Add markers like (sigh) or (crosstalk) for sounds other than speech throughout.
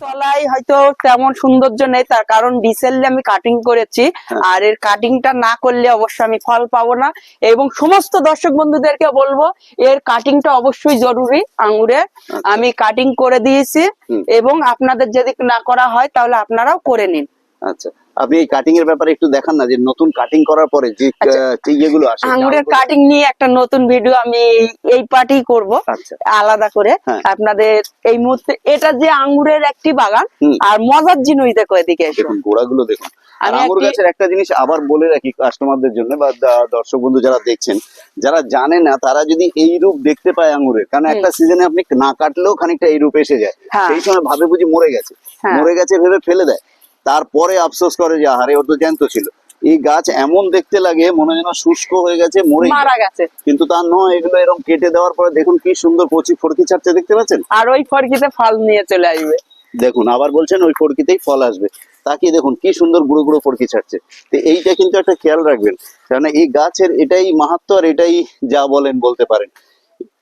তলায় হয়তো তেমন সৌন্দর্য নেই তার কারণ ডিসেলে আমি কাটিং করেছি। হ্যাঁ। আর এর কাটিংটা না করলে অবশ্যই আমি ফল পাবো না। এবং সমস্ত দর্শক বন্ধুদেরকে বলব এর কাটিংটা অবশ্যই জরুরি আঙুরের আমি কাটিং করে দিয়েছি আচ্ছা। এবং আপনাদের যদি না করা হয় তাহলে আপনারাও করে নিন। আচ্ছা। আপনি এই কাটিং এর ব্যাপারে একটু দেখান না যে নতুন কাটিং করার পরে যে আচ্ছা। যে ইয়েগুলো আসে ডালগুলো- কাটিং নিয়ে একটা নতুন ভিডিও আমি এই পার্টি করব। আচ্ছা। আলাদা করে। হ্যাঁ। আপনাদের এই মুহূর্তে এটা যে আঙ্গুরের একটি বাগান আর মজার জিনিস দেখো এদিকে দেখুন গোড়াগুলো দেখুন। আর একটি- গাছের একটা জিনিস আবার বলে রাখি কাস্টমারদের জন্য বা দর্শক বন্ধু যারা দেখছেন যারা জানে না তারা যদি এই রূপ দেখতে পায় আঙুরের কারণ একটা সিজনে আপনি না কাটলেও খানিকটা এই রূপ এসে যায়। হ্যাঁ। সেই সময় ভাবে বুঝি মরে গেছে। হ্যাঁ। মরে গেছে ভেবে ফেলে দেয়। তারপরে আফসোস করে যে আহারে ও তো জ্যান্ত ছিল। এই গাছ এমন দেখতে লাগে মনে যেন শুষ্ক হয়ে গেছে মরে মারা গেছে। কিন্তু তার নয় এগুলো এরকম কেটে দেওয়ার পরে দেখুন কি সুন্দর কচি ফড়কি ছাড়ছে দেখতে পাচ্ছেন? আর ওই ফরকিতে ফল নিয়ে চলে আসবে। দেখুন আবার বলছেন ওই ফড়কিতেই ফল আসবে। তাকিয়ে দেখুন কি সুন্দর গুঁড়ো গুঁড়ো ফড়কি ছাড়ছে। তো এইটা কিন্তু একটা খেয়াল রাখবেন। কারণ এই গাছের এটাই মাহাত্ম আর এটাই যা বলেন বলতে পারেন।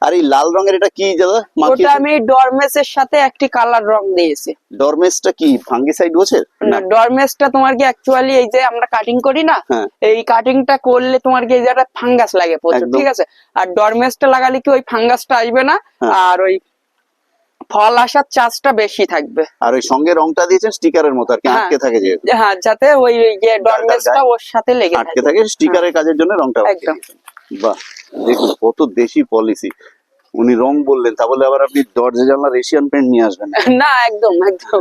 আর এই লাল রঙের এটা কি দাদা? ওটা আমি ডরমেসের সাথে একটি কালার রং দিয়েছি। ডরমেসটা কি ফাঙ্গিসাইড বসে না ডরমেসটা তোমার কি অ্যাকচুয়ালি এই যে আমরা কাটিং করি না হ্যাঁ। এই কাটিংটা করলে তোমার কি এই যে একটা ফাঙ্গাস লাগে প্রচুর ঠিক আছে? আর ডরমেসটা লাগালে কি ওই ফাঙ্গাসটা আসবে না? হ্যাঁ। আর ওই ফল আসার চান্সটা বেশি থাকবে। আর ওই সঙ্গে রংটা দিয়েছেন স্টিকারের মতো আর কি হ্যাঁ। আটকে থাকে যে হ্যাঁ যাতে ওই যে ডরমেসটা ওর সাথে লেগে আটকে থাকে। স্টিকারের কাজের জন্য রংটা একদম। বাহ দেখুন কত দেশি পলিসি উনি রং বললেন তা বলে আবার আপনি দরজা জানলার এশিয়ান পেন্ট নিয়ে আসবেন। (laughs) না। একদম একদম।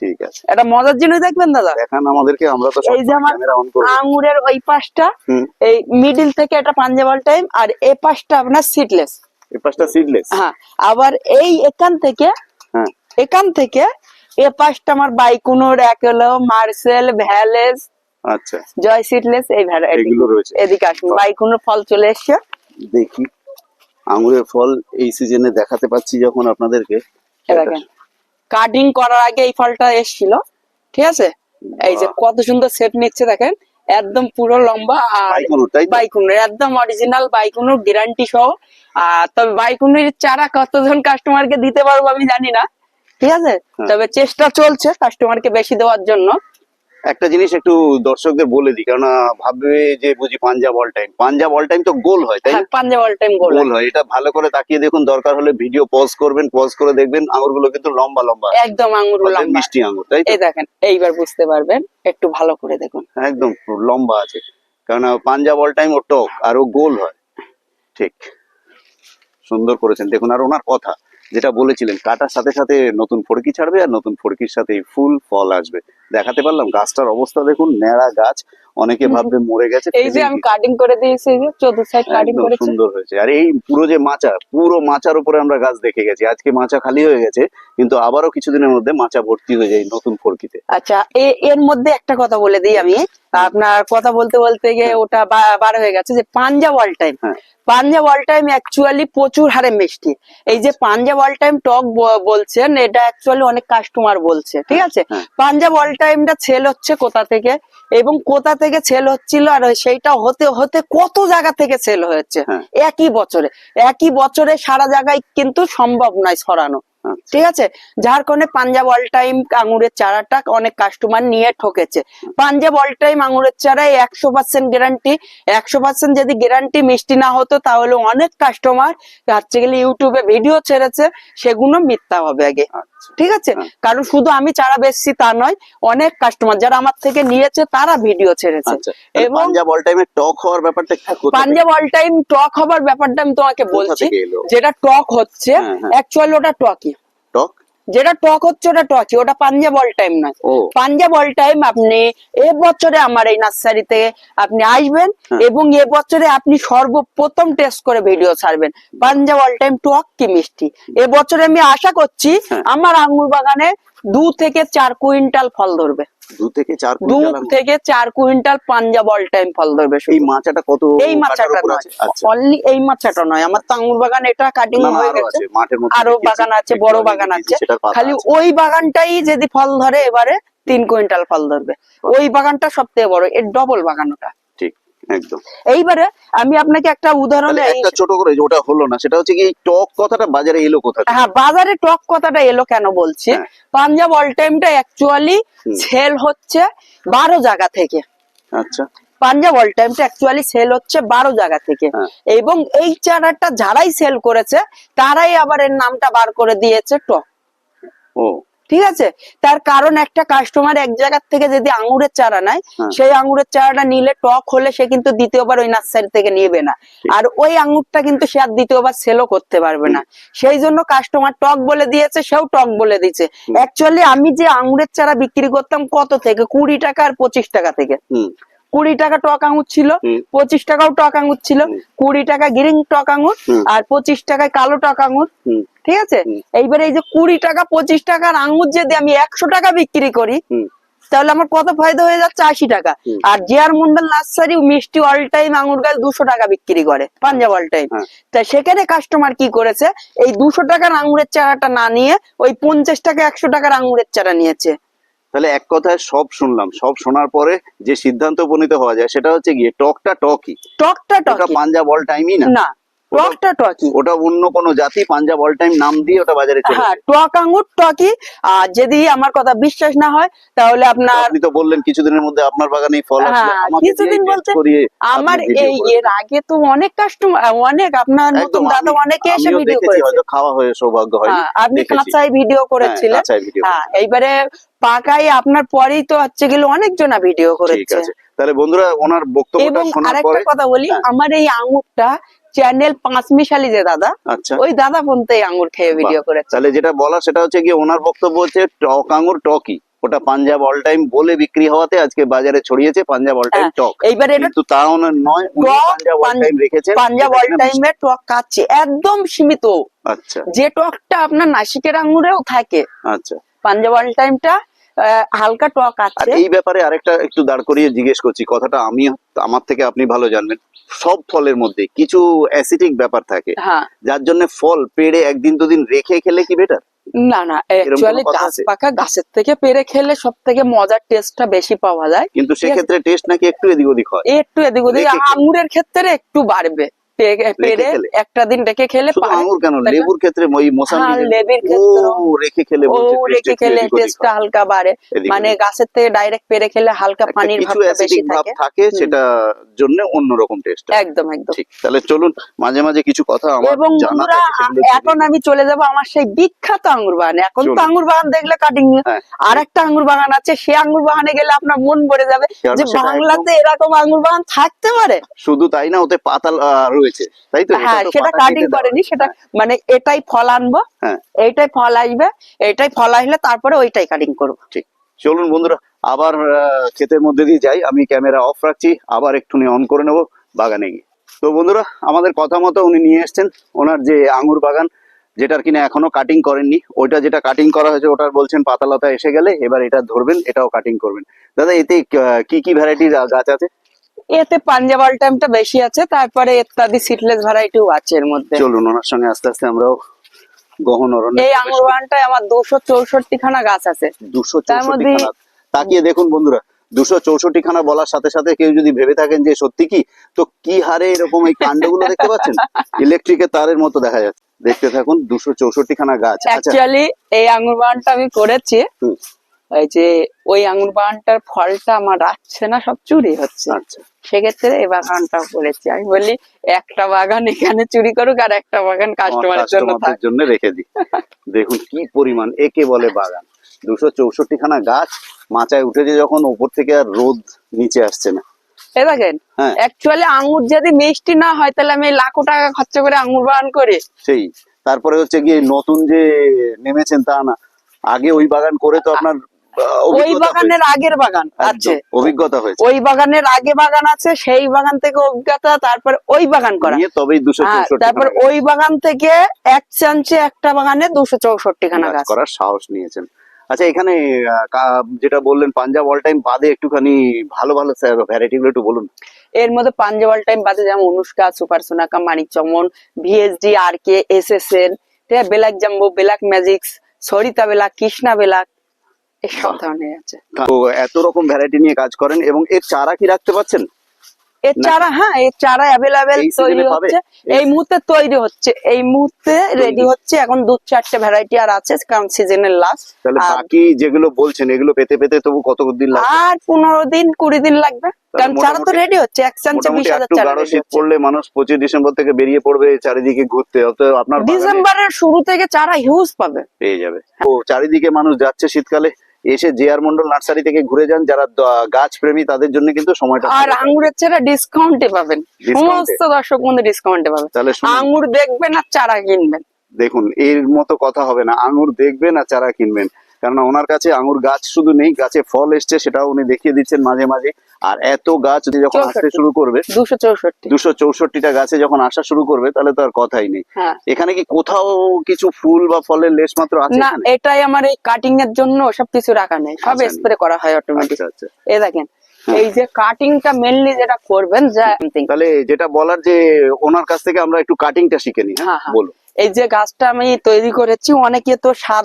ঠিক আছে। এটা মজার জিনিস দেখবেন দাদা? দেখান আমাদেরকে আমরা তো এই যে আমার ক্যামেরা অন করব আঙ্গুরের ওই পাশটা এই মিডিল থেকে এটা পাঞ্জাবাল টাইম আর এ পাশটা আপনার সিটলেস এই পাশটা সিডলেস হ্যাঁ আবার এই এখান থেকে হ্যাঁ। এখান থেকে এ পাশটা আমার বাইকুনোর এক হলো মার্সেল ভ্যালেস আচ্ছা। জয় সিটলেস এই ভ্যারাইটি এগুলো রয়েছে। এদিকে আসুন। বাইকুনোর ফল চলে এসছে? দেখি। আঙুরের ফল এই সিজনে দেখাতে পাচ্ছি যখন আপনাদেরকে। কাটিং করার আগে এই ফলটা এসছিল। ঠিক আছে? এই যে কত সুন্দর সেট নিচ্ছে দেখেন। একদম পুরো লম্বা আর বাইকুনুর, একদম অরিজিনাল বাইকুনোর গ্যারান্টি সহ। আর তবে বাইকুনোর চারা কতজন কাস্টমারকে দিতে পারব আমি জানি না। ঠিক আছে? হ্যাঁ। তবে চেষ্টা চলছে কাস্টমারকে বেশি দেওয়ার জন্য। একটা জিনিস একটু দর্শকদের বলে দিই কারণ ভাববে যে বুঝি Punjab all time Punjab all time তো গোল হয় তাই হ্যাঁ, পাঞ্জাব অল টাইম গোল গোল হয়। এটা ভালো করে তাকিয়ে দেখুন দরকার হলে ভিডিও পজ করবেন পজ করে দেখবেন আঙুরগুলো কিন্তু লম্বা লম্বা একদম আঙুর অর্থাৎ লম্বা। মিষ্টি আঙুর তাই এই দেখেন এইবার বুঝতে পারবেন একটু ভালো করে দেখুন। একদম লম্বা আছে। কারণ পাঞ্জাব অল টাইম ও টক আর ও গোল হয়। ঠিক। সুন্দর করেছেন। দেখুন আর ওনার কথা। যেটা বলেছিলেন, কাটার সাথে সাথে নতুন ফড়কি ছাড়বে আর নতুন ফড়কির সাথে ফুল ফল আসবে। দেখাতে পারলাম গাছটার অবস্থা দেখুন, ন্যাড়া গাছ অনেকে ভাববে মরে গেছে এই যে আমি কাটিং করে দিয়েছি এই যে চতুর্থ সাইড কাটিং করেছি। সুন্দর হয়েছে। আর এই পুরো যে মাচা পুরো মাচার উপরে আমরা গাছ দেখে গেছি। আজকে মাচা খালি হয়ে গেছে কিন্তু আবারও কিছুদিনের মধ্যে মাচা ভর্তি হয়ে যায় নতুন ফড়কিতে আচ্ছা এর মধ্যে একটা কথা বলে দিই আমি। আপনার কথা বলতে বলতে গিয়ে ওটা বার হয়ে গেছে যে Punjab all time. Punjab all time actually প্রচুর হারে মিষ্টি। এই যে পাঞ্জাব অল টাইম টক বলছেন এটা অ্যাকচুয়ালি অনেক কাস্টমার বলছে ঠিক আছে। পাঞ্জাব অল টাইমটা সেল হচ্ছে কোথা থেকে? এবং কোথা থেকে সেল হচ্ছিল আর সেইটা হতে হতে কত জায়গা থেকে সেল হয়েছে? হ্যাঁ। একই বছরে। একই বছরে সারা জায়গায় কিন্তু সম্ভব নয় ছড়ানো আচ্ছা। ঠিক আছে? যার কারণে পাঞ্জাব অল টাইম আঙুরের চারাটা অনেক কাস্টমার নিয়ে ঠকেছে। পাঞ্জাব অল টাইম আঙুরের চারায় একশো পার্সেন্ট গ্যারান্টি একশো পার্সেন্ট যদি গ্যারান্টি মিষ্টি না হতো তাহলে অনেক কাস্টমার হচ্ছে গেলে ইউটিউবে ভিডিও ছেড়েছে সেগুলো মিথ্যা হবে আগে। আচ্ছা। ঠিক আছে? হ্যাঁ। কারণ শুধু আমি চারা বেচছি তা নয় অনেক কাস্টমার যারা আমার থেকে নিয়েছে তারা ভিডিও ছেড়েছে। আচ্ছা। এবং পাঞ্জাব অল টাইমে টক হওয়ার ব্যাপারটা কি পাঞ্জাব অল টাইম টক হবার ব্যাপারটা আমি তোমাকে বলছি যেটা টক হচ্ছে হ্যাঁ, হ্যাঁ। অ্যাকচুয়ালি ওটা টকই। টক? যেটা টক হচ্ছে ওটা টকই ওটা পাঞ্জাব অল টাইম নয়। পাঞ্জাব অল টাইম আপনি এবছরে বছরে আমার এই নার্সারিতে আপনি আসবেন হ্যাঁ। এবং এবছরে বছরে আপনি সর্বপ্রথম টেস্ট করে ভিডিও ছাড়বেন। পাঞ্জাব অল টাইম টক কি মিষ্টি? এবছরে বছরে আমি আশা করছি হ্যাঁ। আমার আঙ্গুর বাগানে দু থেকে চার কুইন্টাল ফল ধরবে। দু থেকে চার দু থেকে চার কুইন্টাল পাঞ্জাব অল টাইম ফল ধরবে এই মাচাটা কত এই মাচাটা নয় আচ্ছা। অনলি এই মাচাটা নয় আমার বাগান এটা কাটিং হয়ে আরও গেছে। বাগান আছে বড় বাগান আছে। খালি ওই বাগানটাই যদি ফল ধরে এবারে তিন কুইন্টাল ফল ধরবে। ওই বাগানটা সব থেকে বড় এর ডবল বাগান ওটা। একদম। এইবারে আমি আপনাকে একটা উদাহরণ একটা ছোট করে ওটা হলো না সেটা হচ্ছে কি টক কথাটা বাজারে এলো কোথা হ্যাঁ বাজারে টক কথাটা এলো কেন বলছি? হ্যাঁ। পাঞ্জাব অল টাইমটা অ্যাকচুয়ালি সেল হচ্ছে বারো জায়গা থেকে। আচ্ছা। পাঞ্জাব অল টাইমটা অ্যাকচুয়ালি সেল হচ্ছে বারো জায়গা থেকে। হ্যাঁ। এবং এই চারাটা যারাই সেল করেছে তারাই আবার এর নামটা বার করে দিয়েছে টক। ও ঠিক আছে? তার কারণ একটা কাস্টমার এক জায়গার থেকে যদি আঙুরের চারা নেয় হ্যাঁ। সেই আঙুরের চারাটা নিলে টক হলে সে কিন্তু দ্বিতীয়বার ওই নার্সারি থেকে নিবে না। আর ওই আঙুরটা কিন্তু সে আর দ্বিতীয়বার সেলও করতে পারবে না। সেই জন্য কাস্টমার টক বলে দিয়েছে সেও টক বলে দিচ্ছে। অ্যাকচুয়ালি আমি যে আঙুরের চারা বিক্রি করতাম কত থেকে? কুড়ি টাকা আর পঁচিশ টাকা থেকে। কুড়ি টাকা টক আঙুর ছিল পঁচিশ টাকাও টক আঙুর ছিল কুড়ি টাকা গ্রিন টক আঙুর আর পঁচিশ টাকায় কালো টক আঙুর ঠিক আছে। এইবারে এই যে কুড়ি টাকা পঁচিশ টাকার আঙুর যদি আমি একশো টাকা বিক্রি করি তাহলে আমার কত ফায়দা হয়ে যাচ্ছে? আশি টাকা। আর জিয়ার মন্ডল নার্সারি মিষ্টি অল টাইম আঙুর গাছ দুশো টাকা বিক্রি করে পাঞ্জাব অল টাইম হ্যাঁ। তা সেখানে কাস্টমার কি করেছে? এই দুশো টাকার আঙুরের চারাটা না নিয়ে ওই পঞ্চাশ টাকা একশো টাকার আঙুরের চারা নিয়েছে। তাহলে এক কথায় সব শুনলাম। সব শোনার পরে যে সিদ্ধান্ত উপনীত হওয়া যায় সেটা হচ্ছে গিয়ে টকটা টকই। টকটা টক পাঞ্জাব অল টাইমই না? না। টকটা টকি। ওটা অন্য কোনো জাতি পাঞ্জাব অল টাইম নাম দিয়ে ওটা বাজারে চলে হ্যাঁ টক আঙুর টকি। আর যদি আমার কথা বিশ্বাস না হয় তাহলে আপনার আপনি তো বললেন কিছুদিনের মধ্যে আপনার বাগানে ফল আসলে হ্যাঁ, কিছুদিন বলতে আমার এই এর আগে তো অনেক কাস্টমার অনেক আপনার নতুন দাদা অনেকে এসে ভিডিও করেছে। হয়তো খাওয়া হয়ে সৌভাগ্য হয় হ্যাঁ, আপনি কাঁচাই ভিডিও হ্যাঁ, করেছিলেন। হ্যাঁ এইবারে পাকাই আপনার পরেই তো হচ্ছে গেলে অনেক জনা ভিডিও করেছে। তাহলে বন্ধুরা ওনার বক্তব্যটা শোনার পরে কথা বলি। আমার এই আঙুরটা চ্যানেল পাঁচ মিশালি যে দাদা আচ্ছা। ওই দাদা এই আঙুর খেয়ে ভিডিও করে তাহলে যেটা বলা সেটা হচ্ছে কি ওনার বক্তব্য হচ্ছে টক আঙুর টকই। ওটা পাঞ্জাব অল টাইম বলে বিক্রি হওয়াতে আজকে বাজারে ছড়িয়েছে পাঞ্জাব অল টাইম হ্যাঁ, টক। এইবারে এটা কিন্তু তা ওনার নয় পাঞ্জাব অল টাইম রেখেছে পাঞ্জাব অল টাইমে টক খাচ্ছে একদম সীমিত। আচ্ছা। যে টকটা আপনার নাসিকের আঙুরেও থাকে আচ্ছা। পাঞ্জাব অল টাইমটা হালকা টক আছে। এই ব্যাপারে আরেকটা একটু দাঁড় করিয়ে জিজ্ঞেস করছি কথাটা আমি আমার থেকে আপনি ভালো জানবেন। সব ফলের মধ্যে কিছু অ্যাসিডিক ব্যাপার থাকে হ্যাঁ। যার জন্য ফল পেড়ে একদিন দুদিন রেখে খেলে কি বেটার না না অ্যাকচুয়ালি গাছ পাকা গাছের থেকে পেরে খেলে সব থেকে মজার টেস্টটা বেশি পাওয়া যায়। কিন্তু সেক্ষেত্রে টেস্ট নাকি একটু এদিক ওদিক হয়? একটু এদিক ওদিক আঙুরের ক্ষেত্রে একটু বাড়বে। পেরে একটা দিন রেখে খেলে আঙুর কেন? লেবুর ক্ষেত্রে ওই মোসাম্বি ক্ষেত্রে- ও রেখে খেলে ও রেখে খেলে টেস্টটা হালকা বাড়ে। মানে গাছের থেকে ডাইরেক্ট পেরে খেলে হালকা পানির ভাবটা বেশি থাকে। থাকে সেটা জন্য অন্যরকম টেস্ট একদম একদম। ঠিক তাহলে চলুন মাঝে মাঝে কিছু কথা আমার এবং জানা বন্ধুরা থাকে সেগুলো আ- এখন আমি চলে যাব আমার সেই বিখ্যাত আঙ্গুর বাগান। এখন তো আঙ্গুর বাগান দেখলে কাটিং হ্যাঁ। আর একটা আঙ্গুর বাগান আছে সে আঙ্গুর বাগানে গেলে আপনার মন ভরে যাবে যে বাংলাতে এরকম আঙ্গুর বাগান থাকতে পারে। শুধু তাই না ওতে পাতা আহ, রয়েছে তাই তো? হ্যাঁ সেটা কাটিং করেনি সেটা মানে এটাই ফল আনব হ্যাঁ। এইটাই ফল আসবে এইটাই ফল আসলে তারপরে ওইটাই কাটিং করব। ঠিক। চলুন বন্ধুরা আবার ক্ষেতের মধ্যে দিয়ে যাই। আমি ক্যামেরা অফ রাখছি আবার একটুখানি অন করে নেব বাগানে গিয়ে। তো বন্ধুরা আমাদের কথা মতো উনি নিয়ে এসেছেন ওনার যে আঙুর বাগান যেটার কিনা এখনও কাটিং করেননি। ওইটা যেটা কাটিং করা হয়েছে ওটার বলছেন পাতালতা এসে গেলে এবার এটা ধরবেন এটাও কাটিং করবেন। দাদা এতে কি কি ভ্যারাইটির গাছ আছে? এতে পাঞ্জাব অল টাইমটা বেশি আছে তারপরে ইত্যাদি সিটলেস ভ্যারাইটিও আছে এর মধ্যে। চলুন ওনার সঙ্গে আস্তে আস্তে আমরাও গহন অরণ্যে এই। বাগানটায় আমার দুশো চৌষট্টি খানা গাছ আছে। দুশো তার মধ্যে- খানা। তাকিয়ে দেখুন বন্ধুরা দুশো চৌষট্টি খানা বলার সাথে সাথে কেউ যদি ভেবে থাকেন যে সত্যি কি তো কি হারে এরকম এই কাণ্ডগুলো দেখতে পাচ্ছেন? ইলেকট্রিকের তারের মতো দেখা যাচ্ছে। দেখতে থাকুন দুশো চৌষট্টি খানা গাছ। আচ্ছা। অ্যাকচুয়ালি এই আঙ্গুর বাগানটা আমি করেছি। এই যে ওই আঙ্গুর বাগানটার ফলটা আমার রাখছে না সব চুরি হচ্ছে। আচ্ছা। সেক্ষেত্রে এই বাগানটা করেছি। আমি বলি একটা বাগান এখানে চুরি করুক আর একটা বাগান কাস্টমারের জন্য জন্য রেখে দিই। দেখুন কি পরিমাণ একে বলে বাগান। দুশো চৌষট্টি খানা গাছ মাচায় উঠেছে যখন উপর থেকে আর রোদ নিচে আসছে না। দেখেন হ্যাঁ। অ্যাকচুয়ালি আঙ্গুর যদি মিষ্টি না হয় তাহলে আমি লাখো টাকা খরচা করে আঙ্গুর বাগান করি। সেই তারপরে হচ্ছে গিয়ে নতুন যে নেমেছেন তা না। আগে ওই বাগান করে তো আপনার ওই বাগানের আগের বাগান আছে। অভিজ্ঞতা হয়েছে। ওই বাগানের আগে বাগান আছে সেই বাগান থেকে অভিজ্ঞতা তারপর ওই বাগান করা। তবেই দুশো হ্যাঁ, তারপর ওই বাগান থেকে এক চান্সে একটা বাগানে দুশো চৌষট্টি খানা গাছ করার সাহস নিয়েছেন। আচ্ছা এখানে যেটা বললেন পাঞ্জাব অল টাইম বাদে একটুখানি ভালো ভালো ভ্যারাইটি গুলো একটু বলুন। এর মধ্যে পাঞ্জাব অল টাইম বাদে যেমন Anushka super Sonaka Manik Chaman VSD R K S S N ঠিক আছে বেলাক জাম্বো বেলাক ম্যাজিক্স সরিতা বেলাক কৃষ্ণা বেলাক এসব ধরনের আছে। তো এত রকম ভ্যারাইটি নিয়ে কাজ করেন এবং এর চারা কি রাখতে পাচ্ছেন এর চারা হ্যাঁ এর চারা অ্যাভেলেবেল তৈরি? হচ্ছে। এই মুহূর্তে তৈরি হচ্ছে। এই মুহূর্তে রেডি হচ্ছে। এখন দু চারটে ভ্যারাইটি আর আছে কারণ সিজনের লাস্ট তাহলে বাকি যেগুলো বলছেন এগুলো পেতে পেতে তবু কত দিন লাগবে? আর পনেরো দিন কুড়ি দিন লাগবে। কারণ চারা তো রেডি হচ্ছে। এক চারা শীত পড়লে মানুষ পঁচিশ ডিসেম্বর থেকে বেরিয়ে পড়বে চারিদিকে ঘুরতে। অতএব আপনার ডিসেম্বরের শুরু থেকে চারা হিউজ পাবে। পেয়ে যাবে। ও চারিদিকে মানুষ যাচ্ছে শীতকালে। এসে জে আর মন্ডল নার্সারি থেকে ঘুরে যান যারা গাছ প্রেমী তাদের জন্য কিন্তু সময়টা আর। আঙ্গুরের চারা ডিসকাউন্টে পাবেন? সমস্ত দর্শক বন্ধু ডিসকাউন্টে পাবেন। তাহলে আঙ্গুর দেখবেন আর চারা কিনবেন। দেখুন এর মতো কথা হবে না। আঙ্গুর দেখবেন আর চারা কিনবেন। কেননা ওনার কাছে আঙুর গাছ শুধু নেই গাছে ফল এসছে সেটাও উনি দেখিয়ে দিচ্ছেন মাঝে মাঝে। আর এত গাছ যখন আসতে শুরু করবে দুশো চৌষট্টি। দুশো চৌষট্টিটা গাছে যখন আসা শুরু করবে তাহলে তো আর কথাই নেই। হ্যাঁ। এখানে কি কোথাও কিছু ফুল বা ফলের লেশ মাত্র আছে না এটাই আমার এই কাটিং এর জন্য সবকিছু রাখা নেই। সব আচ্ছা, স্প্রে করা হয় অটোমেটিক এ আচ্ছা। দেখেন এই যে কাটিংটা মেনলি যেটা করবেন তাহলে যেটা বলার যে ওনার কাছ থেকে আমরা একটু কাটিংটা শিখে নিই হ্যাঁ, হ্যাঁ হ্যাঁ। বলুন। এই যে গাছটা আমি তৈরি করেছি অনেকে তো সাত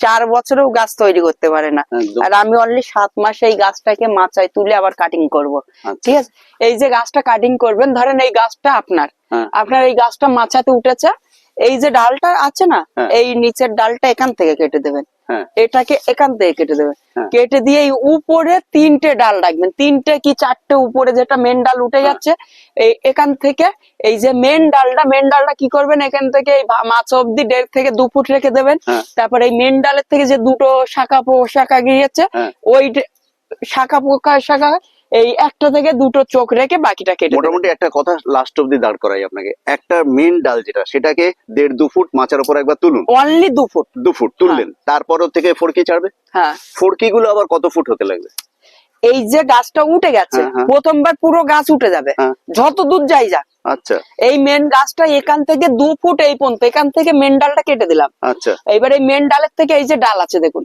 চার বছরেও গাছ তৈরি করতে পারে না। আর আমি অনলি সাত মাসে এই গাছটাকে মাচায় তুলে আবার কাটিং করব। আচ্ছা। ঠিক আছে? এই যে গাছটা কাটিং করবেন ধরেন এই গাছটা আপনার। হ্যাঁ। আপনার এই গাছটা মাচাতে উঠেছে এই যে ডালটা আছে না হ্যাঁ। এই নিচের ডালটা এখান থেকে কেটে দেবেন। হ্যাঁ এটাকে এখান থেকে কেটে দেবেন হ্যাঁ। কেটে দিয়ে এই উপরে তিনটে ডাল রাখবেন তিনটে কি চারটে উপরে যেটা মেন ডাল উঠে হ্যাঁ। যাচ্ছে এই এখান থেকে এই যে মেন ডালটা মেন ডালটা কি করবেন এখান থেকে মাছ অব্দি দেড় থেকে দু ফুট রেখে দেবেন তারপরে এই মেন ডালের থেকে যে দুটো শাখা শাখা গিয়েছে হ্যাঁ। ওই শাখা পোকা শাখা এই একটা থেকে দুটো চোখ রেখে বাকিটা কেটে মোটামুটি একটা কথা লাস্ট অব্দি দাঁড় করাই আপনাকে। একটা মেন ডাল যেটা সেটাকে দেড় দু ফুট মাচার উপর একবার তুলুন। অনলি দু ফুট। দু ফুট তুললেন। তারপর থেকে ফড়কি ছাড়বে? হ্যাঁ। ফড়কি গুলো আবার কত ফুট হতে লাগবে? এই যে গাছটা উঠে গেছে হ্যাঁ, হ্যাঁ। প্রথমবার পুরো গাছ উঠে যাবে। হ্যাঁ। যত দূর যাই যাক। আচ্ছা। এই মেন গাছটা এখান থেকে দু ফুট এই পর্যন্ত এখান থেকে মেন ডালটা কেটে দিলাম। আচ্ছা। এবার এই মেন ডালের থেকে এই যে ডাল আছে দেখুন।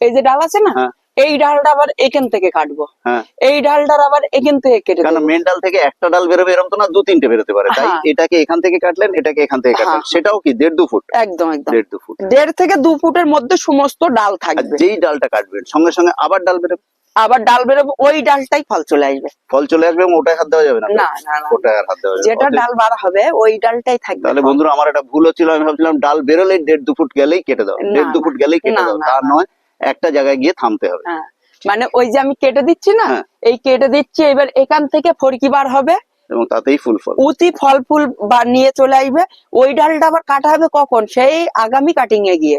এই যে ডাল আছে না? হ্যাঁ। এই ডালটা আবার এখান থেকে কাটবো। হ্যাঁ। এই ডালটার আবার এখান থেকে কেটে কারণ মেন ডাল থেকে একটা ডাল বেরোবে এরকম তো না দু তিনটে বেরোতে পারে। তাই। এটাকে এখান থেকে কাটলেন এটাকে এখান থেকে কাটলেন। সেটাও কি দেড় দু ফুট? একদম একদম। দেড় দু ফুট। দেড় থেকে দু ফুটের মধ্যে সমস্ত ডাল থাকবে। যেই ডালটা কাটবেন সঙ্গে সঙ্গে আবার ডাল বেরোবে? আবার ডাল বেরোবে ওই ডালটাই ফল চলে আসবে। ফল চলে আসবে ওটায় হাত দেওয়া যাবে না? না না ওটায় আর হাত দেওয়া যাবে যেটা ডাল বার হবে ওই ডালটাই থাকবে তাহলে বন্ধুরা আমার একটা ভুল হচ্ছিল আমি ভাবছিলাম ডাল বেরোলেই দেড় দু ফুট গেলেই কেটে দাও দেড় দু ফুট গেলেই কেটে দাও তা নয় একটা জায়গায় গিয়ে থামতে হবে। হ্যাঁ মানে ওই যে আমি কেটে দিচ্ছি না হ্যাঁ। এই কেটে দিচ্ছি এবার এখান থেকে ফরকি বার হবে। এবং তাতেই ফুল ফল। উতি ফল ফুল বা নিয়ে চলে আসবে। ওই ডালটা আবার কাটা হবে কখন? সেই আগামী কাটিং এ গিয়ে।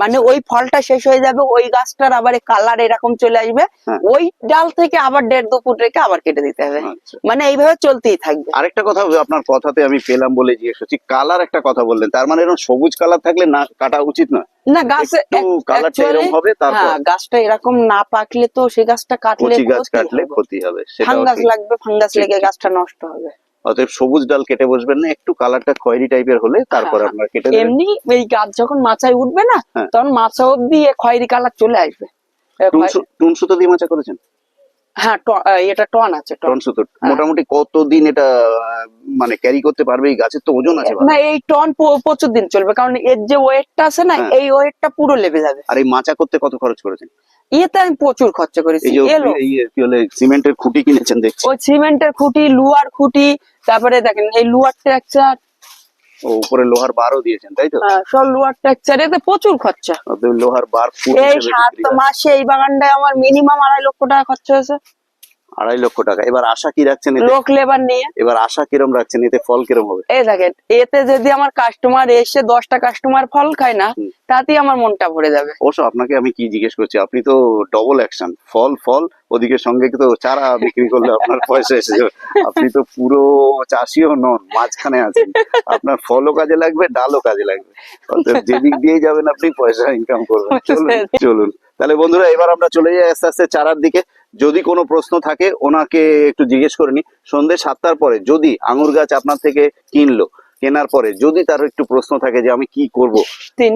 মানে ওই ফলটা শেষ হয়ে যাবে ওই গাছটার আবার কালার এরকম চলে আসবে। হ্যাঁ। ওই ডাল থেকে আবার দেড় দু ফুট রেখে আবার কেটে দিতে হবে। আচ্ছা। মানে এইভাবে চলতেই থাকবে। আরেকটা কথা আপনার কথাতে আমি পেলাম বলে জিজ্ঞেস করছি কালার একটা কথা বললেন তার মানে এরকম সবুজ কালার থাকলে না কাটা উচিত নয়? না গাছে কালারটা এরকম হবে তারপর হ্যাঁ গাছটা এরকম না পাকলে তো সেই গাছটা কাটলে গাছ ক্ষতি কাটলে হবে। ক্ষতি হবে সেটাও ফাঙ্গাস লাগবে ফাঙ্গাস লেগে গাছটা নষ্ট হবে। অতএব সবুজ ডাল কেটে বসবেন না একটু কালারটা খয়েরি টাইপের হলে তারপর হ্যাঁ, আপনার কেটে এমনি এই গাছ যখন মাচায় উঠবে না হ্যাঁ। তখন মাচা অব্দি খয়েরি কালার চলে আসবে। টুনসুতো দিয়ে মাচা করেছেন? হ্যাঁ এটা টন আছে টন। হ্যাঁ। মোটামুটি কতদিন এটা মানে ক্যারি করতে পারবে? এই গাছের তো ওজন আছে না এই টন প্রচুর দিন চলবে কারণ এর যে ওয়েটটা আছে না। এই ওয়েটটা পুরো লেবে যাবে। আর এই মাচা করতে কত খরচ করেছেন? ইয়েতে আমি প্রচুর খরচা করেছি। এই যে এলো। এই কি বলে সিমেন্টের খুঁটি কিনেছেন দেখছি। ওই সিমেন্টের খুঁটি লুয়ার খুঁটি তারপরে দেখেন এই লুয়ার ট্রাকচার। ও উপরে লোহার বারও দিয়েছেন তাই তো? সব লোহার প্রচুর খরচা। লোহার বার এই সাত মাসে এই বাগানটায় আমার মিনিমাম আড়াই লক্ষ টাকা খরচা হয়েছে। আড়াই লক্ষ টাকা। এবার আশা কি রাখছেন লোক লেবার নিয়ে। এবার আশা কিরম রাখছেন এতে? ফল কিরম হবে? এই দেখেন এতে যদি আমার কাস্টমার এসে দশটা কাস্টমার ফল খায় না তাতেই আমার মনটা ভরে যাবে। অবশ্য আপনাকে আমি কি জিজ্ঞেস করছি আপনি তো ডবল অ্যাকশন ফল ফল ওদিকে সঙ্গে তো চারা বিক্রি করলে আপনার পয়সা এসে যাবে। আপনি তো পুরো চাষিও নন মাঝখানে আছেন। আপনার ফলও কাজে লাগবে ডালও কাজে লাগবে। যেদিক দিয়ে যাবেন আপনি পয়সা ইনকাম করবেন। চলুন চলুন। তাহলে বন্ধুরা এবার আমরা চলে যাই আস্তে আস্তে চারার দিকে। যদি কোনো প্রশ্ন থাকে ওনাকে একটু জিজ্ঞেস করে নি সন্ধ্যে সাতটার পরে যদি আঙুর গাছ আপনার থেকে কিনলো কেনার পরে যদি তার একটু প্রশ্ন থাকে যে আমি কি করব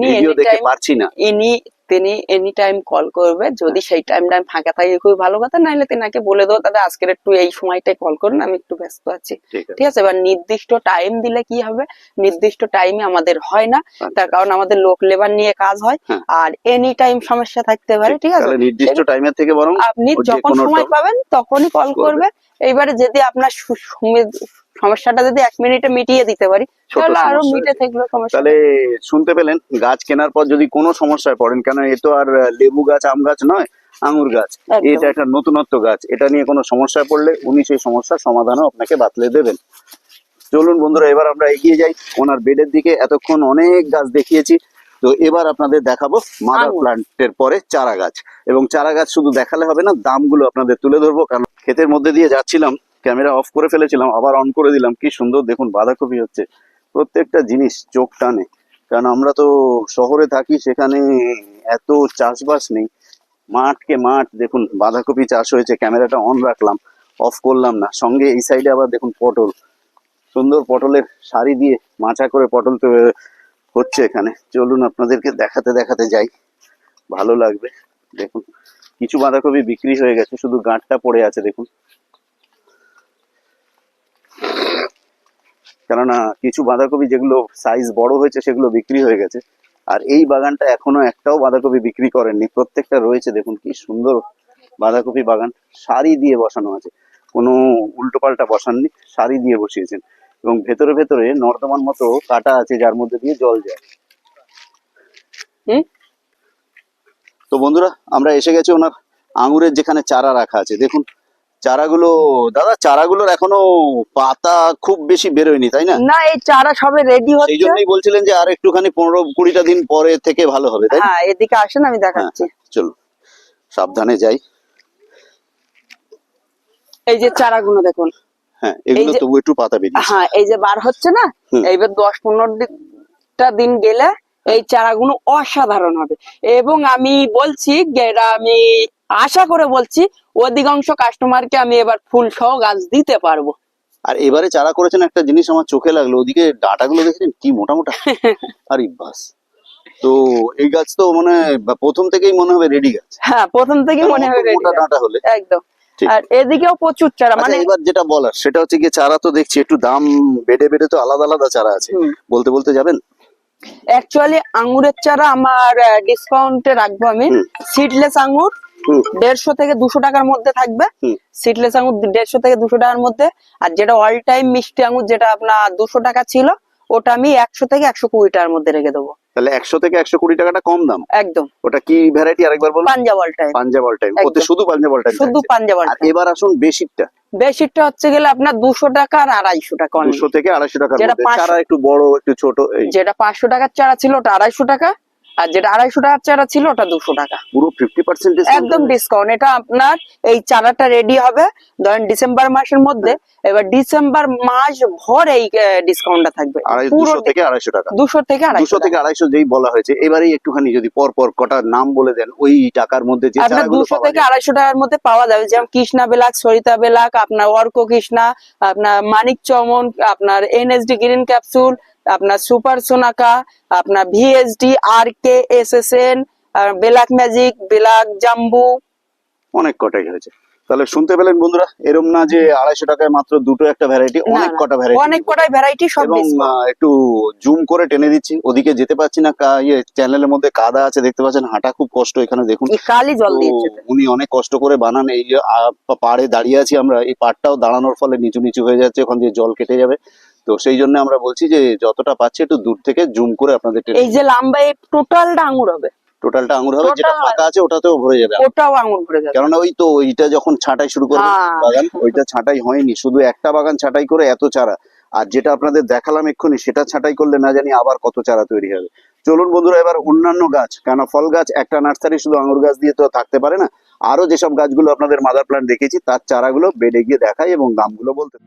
ভিডিও দেখতে দেখে পারছি না। ইনি তিনি এনি টাইম কল করবে যদি সেই টাইমটা আমি ফাঁকা থাকি খুবই ভালো কথা নাহলে তিনাকে বলে দেবো দাদা আজকের একটু এই সময়টাই কল করুন আমি একটু ব্যস্ত আছি। ঠিক আছে। এবার নির্দিষ্ট টাইম দিলে কি হবে? নির্দিষ্ট টাইমে আমাদের হয় না। তার কারণ আমাদের লোক লেবার নিয়ে কাজ হয় হ্যাঁ। আর এনি টাইম সমস্যা থাকতে পারে ঠিক আছে? নির্দিষ্ট টাইমের থেকে বরং আপনি যখন সময় পাবেন তখনই কল করবে। এইবারে যদি আপনার সমস্যাটা যদি এক মিনিটে মিটিয়ে দিতে পারি তাহলে আরও মিটে। থাকল সমস্যা। তাহলে শুনতে পেলেন গাছ কেনার পর যদি কোনো সমস্যায় পড়েন কেন এ তো আর লেবু গাছ আম গাছ নয় আঙুর গাছ। এটা একটা নতুনত্ব গাছ। এটা নিয়ে কোনো সমস্যায় পড়লে উনি সেই সমস্যার সমাধানও আপনাকে বাতলে দেবেন। চলুন বন্ধুরা এবার আমরা এগিয়ে যাই। ওনার বেডের দিকে এতক্ষণ অনেক গাছ দেখিয়েছি। তো এবার আপনাদের দেখাবো মাদার। প্লান্টের পরে চারা গাছ। এবং চারা গাছ শুধু দেখালে হবে না দামগুলো আপনাদের তুলে ধরবো। কারণ ক্ষেতের মধ্যে দিয়ে যাচ্ছিলাম ক্যামেরা অফ করে ফেলেছিলাম, আবার অন করে দিলাম। কি সুন্দর, দেখুন, বাঁধাকপি হচ্ছে। প্রত্যেকটা জিনিস চোখ টানে। কারণ আমরা তো শহরে থাকি, সেখানে এত চাষবাস নেই। মাঠকে মাঠ, দেখুন, বাঁধাকপি চাষ হয়েছে, ক্যামেরাটা অন রাখলাম অফ করলাম না। সঙ্গে এই সাইডে আবার দেখুন, পটল। সুন্দর পটলের শাড়ি দিয়ে মাচা করে পটল হচ্ছে এখানে। চলুন, আপনাদেরকে দেখাতে দেখাতে যাই। ভালো লাগবে, দেখুন। কিছু বাঁধাকপি বিক্রি হয়ে গেছে, শুধু গাঁটটা পড়ে আছে, দেখুন। কেননা কিছু বাঁধাকপি যেগুলো সাইজ বড় হয়েছে সেগুলো বিক্রি হয়ে গেছে। আর এই বাগানটা এখনও একটাও বাঁধাকপি বিক্রি করেননি। প্রত্যেকটা রয়েছে দেখুন কি সুন্দর বাঁধাকপি বাগান। সারি দিয়ে বসানো আছে। কোনো উল্টো পাল্টা বসাননি সারি দিয়ে বসিয়েছেন। এবং ভেতরে ভেতরে নর্দমান মতো কাটা আছে যার মধ্যে দিয়ে জল যায়। হুম? তো বন্ধুরা আমরা এসে গেছি ওনার আঙুরের যেখানে চারা রাখা আছে। দেখুন চারাগুলো দাদা চারাগুলোর এখনও পাতা খুব বেশি বেরোয়নি তাই না? না এই চারা সবে রেডি হচ্ছে। জন্যই বলছিলেন যে আর একটুখানি পনেরো কুড়িটা দিন পরে থেকে ভালো হবে তাই হ্যাঁ এদিকে আসেন আমি দেখাচ্ছি। চলো সাবধানে যাই। এই যে চারাগুলো দেখুন। হ্যাঁ এগুলো যে- একটু পাতা বেরিয়েছে। হ্যাঁ এই যে বার হচ্ছে না। এইবার দশ পনেরোটা দিন গেলে এই চারাগুলো অসাধারণ হবে। এবং আমি বলছি যে এরা আমি আশা করে বলছি অধিকাংশ কাস্টমারকে আমি এবার ফুল সহ গাছ দিতে পারব। আর এবারে চারা করেছেন একটা জিনিস আমার চোখে লাগল ওদিকে ডাটাগুলো দেখেছেন? কি মোটা মোটা (laughs) আরে বাস। তো এই গাছ তো মানে প্রথম থেকেই মনে হবে রেডি গাছ। হ্যাঁ প্রথম থেকে মনে মোটা আছে। ডাঁটা হলে। একদম। আর এদিকেও প্রচুর চারা আচ্ছা মানে এবার যেটা বলার সেটা হচ্ছে কি চারা তো দেখছি একটু দাম বেড়ে বেড়ে তো আলাদা আলাদা চারা আছে। বলতে বলতে যাবেন? অ্যাকচুয়ালি আঙ্গুরের চারা আমার ডিসকাউন্টে রাখব আমি। সিডলেস আঙ্গুর। দেড়শো থেকে দুশো টাকার মধ্যে থাকবে। হুম। সিডলেস আঙ্গুর দেড়শো থেকে দুশো টাকার মধ্যে। আর যেটা অল টাইম মিষ্টি আঙুর যেটা আপনার দুশো টাকা ছিল ওটা আমি একশো থেকে একশো কুড়ি টাকার মধ্যে রেখে দেবো। তাহলে একশো থেকে একশো কুড়ি টাকাটা কম দাম? একদম। ওটা কি ভ্যারাইটি আরেকবার বলুন? Punjab all time Punjab all time ওতে শুধু পাঞ্জাব অল টাইম শুধু পাঞ্জাব অল টাইম এবার আসুন বেশিরটা। বেশিটা হচ্ছে গেলে আপনার দুশো টাকা আর আড়াইশো টাকা। দুশো থেকে আড়াইশো টাকার যেটা চারা একটু বড় একটু ছোট যেটা পাঁচশো টাকার চারা ছিল ওটা আড়াইশো টাকা। আর যেটা আড়াইশো টাকার চারা ছিল ওটা দুশো টাকা। পুরো ফিফটি পার্সেন্ট একদম ডিসকাউন্ট এটা আপনার এই চারাটা রেডি হবে। ধরেন ডিসেম্বর মাসের মধ্যে এবার ডিসেম্বর মাস ভর এই ডিসকাউন্টটা থাকবে। দুশো থেকে আড়াইশো টাকা। দুশো থেকে দুশো থেকে আড়াইশো যেই বলা হয়েছে এবারেই একটুখানি যদি পর পর কটার নাম বলে দেন ওই টাকার মধ্যে যে আপনার দুশো থেকে আড়াইশো টাকার মধ্যে পাওয়া যাবে যেমন কৃষ্ণা বেলাক সরিতা বেলাক আপনার অর্ক কৃষ্ণা আপনার মানিক চমন আপনার এনএসডি গ্রিন ক্যাপসুল আপনার সুপার সোনাকা আপনার VSD R K S S N black magic black jumbo. অনেক কটাই হয়েছে। তাহলে শুনতে পেলেন বন্ধুরা এরম না যে আড়াইশো টাকায় মাত্র দুটো একটা ভ্যারাইটি অনেক কটা ভ্যারাইটি অনেক কটাই ভ্যারাইটি সব এবং একটু জুম করে টেনে দিচ্ছি ওদিকে যেতে পারছি না ইয়ে চ্যানেলের মধ্যে কাদা আছে দেখতে পাচ্ছেন হাঁটা খুব কষ্ট এখানে দেখুন। কালই জল উনি অনেক কষ্ট করে বানান এই যে পাড়ে দাঁড়িয়ে আছি আমরা এই পাড়টাও দাঁড়ানোর ফলে নিচু নিচু হয়ে যাচ্ছে ওখান দিয়ে জল কেটে যাবে। তো সেই জন্য আমরা বলছি যে যতটা পাচ্ছি একটু দূর থেকে জুম করে আপনাদের এই যে লম্বা এই টোটালটা আঙুর হবে। টোটালটা আঙুর হবে যেটা ফাঁকা আছে ওটাতেও ভরে যাবে ওটাও আঙুর ভরে যাবে। কেননা ওই তো ওইটা যখন ছাঁটাই শুরু করবে হ্যাঁ। বাগান ওইটা ছাঁটাই হয়নি শুধু একটা বাগান ছাঁটাই করে এত চারা। আর যেটা আপনাদের দেখালাম এক্ষুনি সেটা ছাঁটাই করলে না জানি আবার কত চারা তৈরি হবে। চলুন বন্ধুরা এবার অন্যান্য গাছ কেন ফল গাছ একটা নার্সারি শুধু আঙুর গাছ দিয়ে তো থাকতে পারে না। আরও যেসব গাছগুলো আপনাদের মাদার প্ল্যান্ট দেখেছি তার চারাগুলো বেডে গিয়ে দেখাই এবং দামগুলো বলতে